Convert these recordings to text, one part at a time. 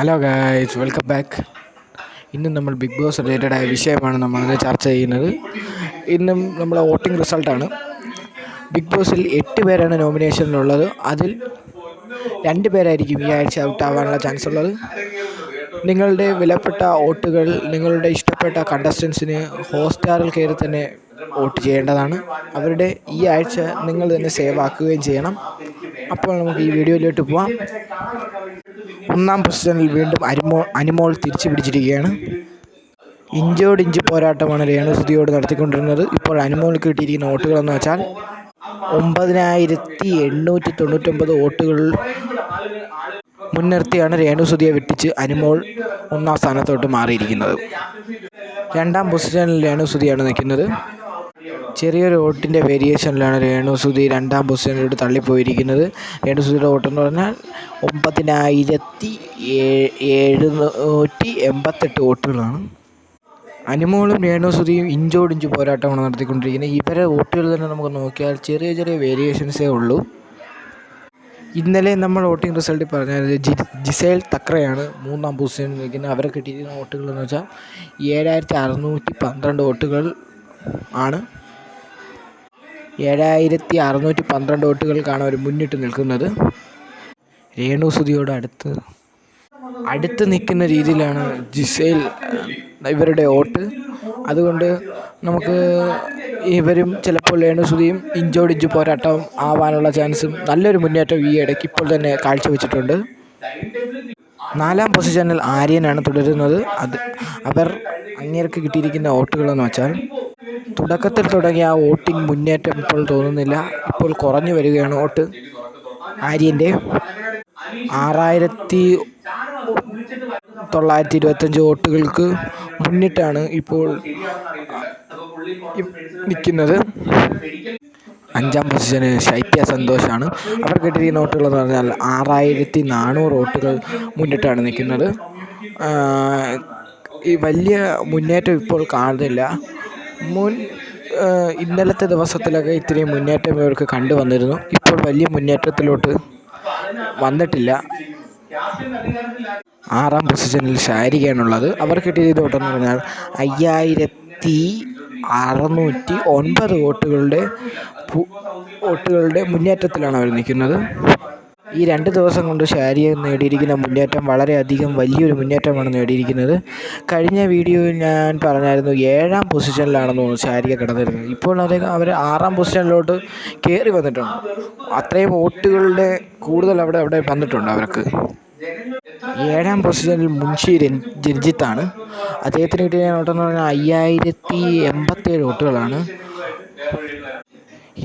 Hello guys welcome back ഇന്നും നമ്മൾ big boss related ആയ വിഷയമാണ് നമ്മൾ ചർച്ച ചെയ്യുന്നത്. ഇന്നും നമ്മളെ വോട്ടിംഗ് റിസൾട്ടാണ് ബിഗ് ബോസിൽ എട്ട് പേരാണ് നോമിനേഷനിലുള്ളത് അതിൽ രണ്ട് പേരായിരിക്കും ഈ ആഴ്ച ഔട്ട് ആവാനുള്ള ചാൻസ് ഉള്ളത്. നിങ്ങളുടെ വിലപ്പെട്ട വോട്ടുകൾ നിങ്ങളുടെ ഇഷ്ടപ്പെട്ട കണ്ടസ്റ്റൻസിന് ഹോട്ട്സ്റ്റാറിൽ കയറി തന്നെ വോട്ട് ചെയ്യേണ്ടതാണ്. അവരുടെ ഈ ആഴ്ച നിങ്ങൾ തന്നെ സേവ് ആക്കുകയും ചെയ്യണം. അപ്പോൾ നമുക്ക് ഈ വീഡിയോയിലോട്ട് പോവാം. ഒന്നാം പൊസിഷനിൽ വീണ്ടും അരിമോൾ അനിമോൾ തിരിച്ചു പിടിച്ചിരിക്കുകയാണ് ഇഞ്ചോട് ഇഞ്ച് പോരാട്ടമാണ് രേണുസുതിയോട് നടത്തിക്കൊണ്ടിരുന്നത്. ഇപ്പോൾ അനിമോൾക്ക് കിട്ടിയിരിക്കുന്ന വോട്ടുകളെന്ന് വെച്ചാൽ ഒമ്പതിനായിരത്തി എണ്ണൂറ്റി തൊണ്ണൂറ്റൊമ്പത് വോട്ടുകൾ മുൻനിർത്തിയാണ് രേണുസുതിയെ വെട്ടിച്ച് അനിമോൾ ഒന്നാം സ്ഥാനത്തോട്ട് മാറിയിരിക്കുന്നത്. രണ്ടാം പൊസിഷനിൽ രേണുസുതിയാണ് നിൽക്കുന്നത്. ചെറിയൊരു ഓട്ടിന്റെ വേരിയേഷനിലാണ് രേണുസുതി രണ്ടാം പൊസിഷനിലോട്ട് തള്ളിപ്പോയിരിക്കുന്നത്. രേണുസുതിയുടെ വോട്ടെന്ന് പറഞ്ഞാൽ ഒമ്പതിനായിരത്തി എഴുന്നൂറ്റി എൺപത്തെട്ട് വോട്ടുകളാണ്. അനുമോളും രേണുസുതിയും ഇഞ്ചോടിഞ്ച് പോരാട്ടമാണ് നടത്തിക്കൊണ്ടിരിക്കുന്നത്. ഇവരെ വോട്ടുകൾ തന്നെ നമുക്ക് നോക്കിയാൽ ചെറിയ ചെറിയ വേരിയേഷൻസേ ഉള്ളൂ. ഇന്നലെ നമ്മൾ വോട്ടിംഗ് റിസൾട്ടിൽ പറഞ്ഞത് ജി ജിസേൽ തക്രയാണ് മൂന്നാം പൊസിഷനിൽ നിൽക്കുന്നത്. അവരെ കിട്ടിയിരിക്കുന്ന വോട്ടുകൾ എന്ന് വെച്ചാൽ ഏഴായിരത്തി അറുന്നൂറ്റി പന്ത്രണ്ട് വോട്ടുകൾ ആണ്. ഏഴായിരത്തി അറുന്നൂറ്റി പന്ത്രണ്ട് വോട്ടുകൾക്കാണ് അവർ മുന്നിട്ട് നിൽക്കുന്നത്. രേണു സുധിയോട് അടുത്ത് അടുത്ത് നിൽക്കുന്ന രീതിയിലാണ് ജിസേൽ ഇവരുടെ വോട്ട്. അതുകൊണ്ട് നമുക്ക് ഇവരും ചിലപ്പോൾ രേണുസുതിയും ഇഞ്ചോടിഞ്ച് പോരാട്ടം ആവാനുള്ള ചാൻസും നല്ലൊരു മുന്നേറ്റം ഈ ഇടയ്ക്ക് ഇപ്പോൾ തന്നെ കാഴ്ചവെച്ചിട്ടുണ്ട്. നാലാം പൊസിഷനിൽ ആര്യനാണ് തുടരുന്നത്. അത് അവർ അങ്ങേർക്ക് കിട്ടിയിരിക്കുന്ന വോട്ടുകളെന്ന് വെച്ചാൽ തുടക്കത്തിൽ തുടങ്ങിയ ആ വോട്ടിംഗ് മുന്നേറ്റം ഇപ്പോൾ തോന്നുന്നില്ല. ഇപ്പോൾ കുറഞ്ഞു വരികയാണ് വോട്ട്. ആര്യന്റെ ആറായിരത്തി തൊള്ളായിരത്തി ഇരുപത്തഞ്ച് വോട്ടുകൾക്ക് മുന്നിട്ടാണ് ഇപ്പോൾ നിൽക്കുന്നത്. അഞ്ചാം പൊസിഷന് ശൈത്യ സന്തോഷാണ്. അവർ കിട്ടിയിരിക്കുന്ന വോട്ടുകൾ എന്ന് പറഞ്ഞാൽ ആറായിരത്തി നാനൂറ് വോട്ടുകൾ മുന്നിട്ടാണ് നിൽക്കുന്നത്. ഈ വലിയ മുന്നേറ്റം ഇപ്പോൾ കാണുന്നില്ല. മുൻ ഇന്നലത്തെ ദിവസത്തിലൊക്കെ ഇത്രയും മുന്നേറ്റം ഇവർക്ക് കണ്ടു വന്നിരുന്നു. ഇപ്പോൾ വലിയ മുന്നേറ്റത്തിലോട്ട് വന്നിട്ടില്ല. ആറാം പൊസിഷനിൽ ശാരികയാണുള്ളത്. അവർ കിട്ടിയത് വോട്ടെന്ന് പറഞ്ഞാൽ അയ്യായിരത്തി അറുന്നൂറ്റി ഒൻപത് വോട്ടുകളുടെ വോട്ടുകളുടെ മുന്നേറ്റത്തിലാണ് അവർ നിൽക്കുന്നത്. ഈ രണ്ട് ദിവസം കൊണ്ട് ഷാരിയ നേടിയിരിക്കുന്ന മുന്നേറ്റം വളരെയധികം വലിയൊരു മുന്നേറ്റമാണ് നേടിയിരിക്കുന്നത്. കഴിഞ്ഞ വീഡിയോയിൽ ഞാൻ പറഞ്ഞായിരുന്നു ഏഴാം പൊസിഷനിലാണെന്ന് തോന്നുന്നു ഷാരിയ കിടന്നിരുന്നത്. ഇപ്പോൾ അദ്ദേഹം അവർ ആറാം പൊസിഷനിലോട്ട് കയറി വന്നിട്ടുണ്ട്. അത്രയും വോട്ടുകളുടെ കൂടുതൽ അവിടെ അവിടെ വന്നിട്ടുണ്ട് അവർക്ക്. ഏഴാം പൊസിഷനിൽ മുൻഷി രഞ്ജിത്താണ്. അദ്ദേഹത്തിന് കിട്ടിയ വോട്ടെന്ന് പറഞ്ഞാൽ അയ്യായിരത്തി എൺപത്തേഴ് വോട്ടുകളാണ്.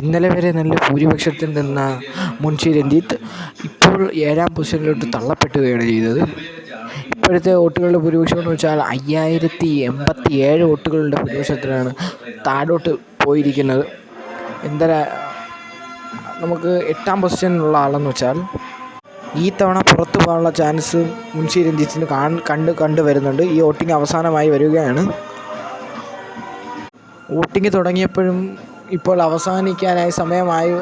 ഇന്നലെ വരെ നല്ല ഭൂരിപക്ഷത്തിൽ നിന്ന മുൻഷി രഞ്ജിത്ത് ഇപ്പോൾ ഏഴാം പൊസിഷനിലോട്ട് തള്ളപ്പെട്ടുകയാണ് ചെയ്തത്. ഇപ്പോഴത്തെ വോട്ടുകളുടെ ഭൂരിപക്ഷം എന്ന് വെച്ചാൽ അയ്യായിരത്തി എൺപത്തി ഏഴ് വോട്ടുകളുടെ ഭൂരിപക്ഷത്തിലാണ് താഴോട്ട് പോയിരിക്കുന്നത്. എന്താ നമുക്ക് എട്ടാം പൊസിഷനിലുള്ള ആളെന്ന് വെച്ചാൽ ഈ തവണ പുറത്തു പോകാനുള്ള ചാൻസ് മുൻഷി രഞ്ജിത്തിന് കണ്ട് കണ്ടു വരുന്നുണ്ട്. ഈ വോട്ടിംഗ് അവസാനമായി വരികയാണ്. വോട്ടിംഗ് തുടങ്ങിയപ്പോഴും ഇപ്പോൾ അവസാനിക്കാനായി സമയമായി.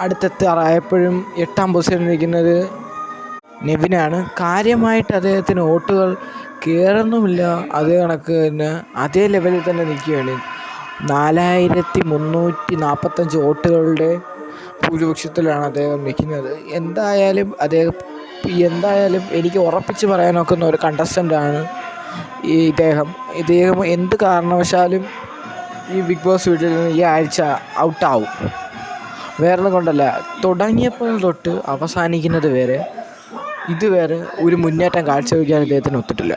അടുത്തെത്താറായപ്പോഴും എട്ടാം പൊസിഷനിൽ നിൽക്കുന്നത് നെവിനാണ്. കാര്യമായിട്ട് അദ്ദേഹത്തിന് വോട്ടുകൾ കയറുന്നുമില്ല. അതേ കണക്ക് തന്നെ അതേ ലെവലിൽ തന്നെ നിൽക്കുകയാണ്. നാലായിരത്തി മുന്നൂറ്റി നാൽപ്പത്തഞ്ച് വോട്ടുകളുടെ ഭൂരിപക്ഷത്തിലാണ് അദ്ദേഹം നിൽക്കുന്നത്. എന്തായാലും അദ്ദേഹം എന്തായാലും എനിക്ക് ഉറപ്പിച്ച് പറയാനൊക്കുന്ന ഒരു കണ്ടസ്റ്റന്റാണ് ഈ ഇദ്ദേഹം. ഇദ്ദേഹം എന്ത് കാരണവശാലും ഈ ബിഗ് ബോസ് വീട്ടിൽ നിന്ന് ഈ ആഴ്ച ഔട്ടാവും. വേറെ കൊണ്ടല്ല തുടങ്ങിയപ്പോൾ തൊട്ട് അവസാനിക്കുന്നത് വരെ ഇതുവരെ ഒരു മുന്നേറ്റം കാഴ്ചവെക്കാൻ അദ്ദേഹത്തിന് ഒത്തിട്ടില്ല.